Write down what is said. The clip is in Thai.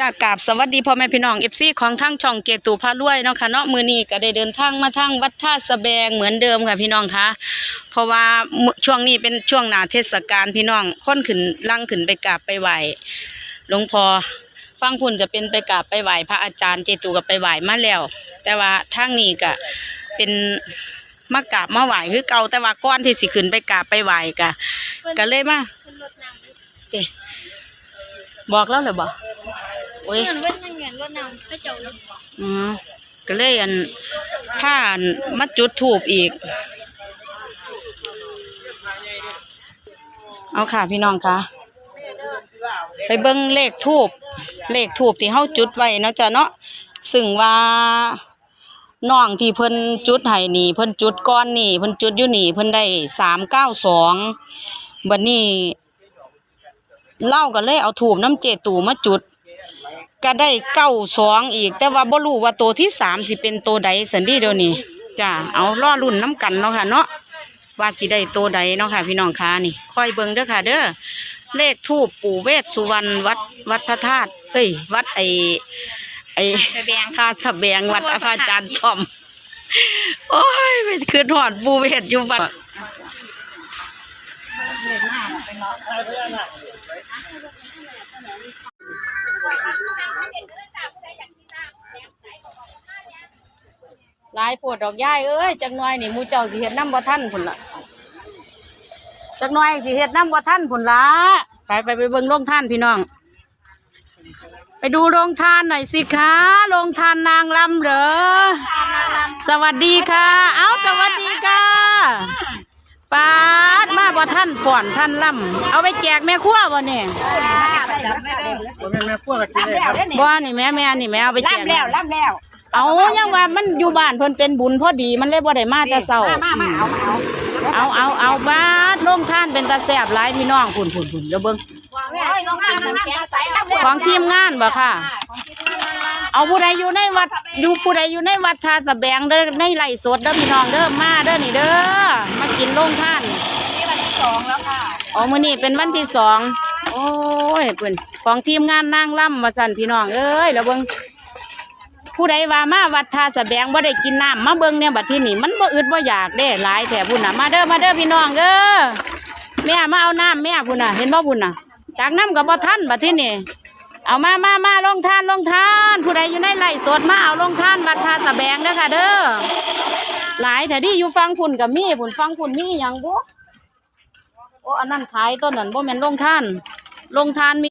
จากกาบสวัสดีพ่อแม่พี่น้องเอฟซีของทั้งช่องเกตูพารวยเนาะค่ะเนาะมือนี้ก็ได้เดินทางมาทางวัดท่าสะแบงเหมือนเดิมค่ะพี่น้องคะเพราะว่าช่วงนี้เป็นช่วงหนาเทศกาลพี่น้องค้นขึ้นลังขึ้นไปกราบไปไหวหลวงพ่อฟังพุ่นจะเป็นไปกราบไปไหวพระอาจารย์เจตูกับไปไหวมาแล้ว แต่ว่าทางนี้ก็เป็นมากราบมาไหวคือเก่าแต่ว่าก้อนที่สิขึ้นไปกราบไปไหวก็ก็เลยมาบอกแล้วเหรอบ่ โอ้ยเงินเว้นนั่งเงินรถน้ำก็เจ้าลงอืมก็เลยอันผ้าอันมาจุดถูบอีก เอาค่ะพี่น้องค่ะ ไปเบิ่งเลขทูบเลขทูบที่เฮาจุดไว้เนาะจ้ะเนาะซึ่งว่าน้องที่เพิ่นจุดให้นี่ เพิ่นจุดก้อนนี่ เพิ่นจุดอยู่นี่เพิ่นได้สามเก้าสองบัดนี้เล่าก็เลยเอาถูบน้ำเจตูมาจุด ก็ได้เก้าสองอีก แต่ว่าบ่รู้ว่าตัวที่สามสิเป็นตัวใดสันดีเดี๋ยวนี้จ้าเอาล่อรุ่นน้ำกันเนาะค่ะเนาะว่าสิได้ตัวใดเนาะค่ะ พี่น้องคะนี่ค่อยเบิ่งเด้อค่ะ เด้อเลขทูปปู่เวสสุวรรณวัดวัดพระธาตุเอ้ย วัดไอไอสแบงท่าสะแบงวัดพระอาจารย์ทอม โอ้ยไปคืนหอดปู่เวสอยู่วัด ลายโพดดอกย่ายเอ้ยจักหน่อยนี่หมูเจ้าสิเฮ็ดน้ำบ่ทันพุ่นละจักหน่อยสิเฮ็ดน้ำบ่ทันพุ่นละไปไปไปเบิ่งโรงทานพี่น้อง ไปดูโรงทานหน่อยสิคะโรงทานนางลำเหรอสวัสดีค่ะ เอ้าสวัสดีค่ะปาดมาบ่ท่านฝอนท่านลำเอาไปแจกแม่ครัวบ่เนี่ยบ่นี่แม่แม่นี่แม่เอาไปแจกล่ำแล้วล่ำแล้ว เอายังว่ามันอยู่บ้านเพิ่นเป็นบุญพอดีมันเลยบ่ได้มาแต่เช้ามามาเอาเอาเอาเอาเอาบาดลงท่านเป็นตาแซ่บหลายพี่น้องพุ่นพุ่นพุ่นเดี๋ยวเบิ่งเฮ้ยลงของทีมงานบ่ค่ะ เอาผู้ใดอยู่ในวัดอยู่ผู้ใดอยู่ในวัดทาสะแบงเด้อในไร่สดเด้อพี่น้องเด้อมาเด้อนี่เด้อมากินลงท่านนี่วันที่สองแล้วค่ะอ๋อมื้อนี้เป็นวันที่สองโอ้ยเพิ่นของทีมงานนางล่ำว่าซั่นพี่น้องเอ้ยแล้วเบิ่ง ผู้ใดว่ามาวัดทาสะแบงบ่ได้กินน้ำมาเบิ่งเนี่ยบัดที่นี่มันบ่อึดบ่อยากเด้หลายแถพุ่นน่ะมาเด้อมาเด้อพี่น้องเด้อแม่มาเอาน้ำแม่พุ่นน่ะ เห็นบ่พุ่นน่ะตักน้ำก็บ่ทันบัดที่นี่เอามามามาลงท่านลงท่าน ผู้ใดอยู่ในไร่สดมาเอาลงท่านวัดทาสะแบงเด้อค่ะเด้อหลายแต่ที่อยู่ฟังพุ่นก็มีพุ่นฟังพุ่นมีหยังบ่โอ้อันนั้นขายต้นนั้นบ่แม่นลงท่าน ลงท่านมี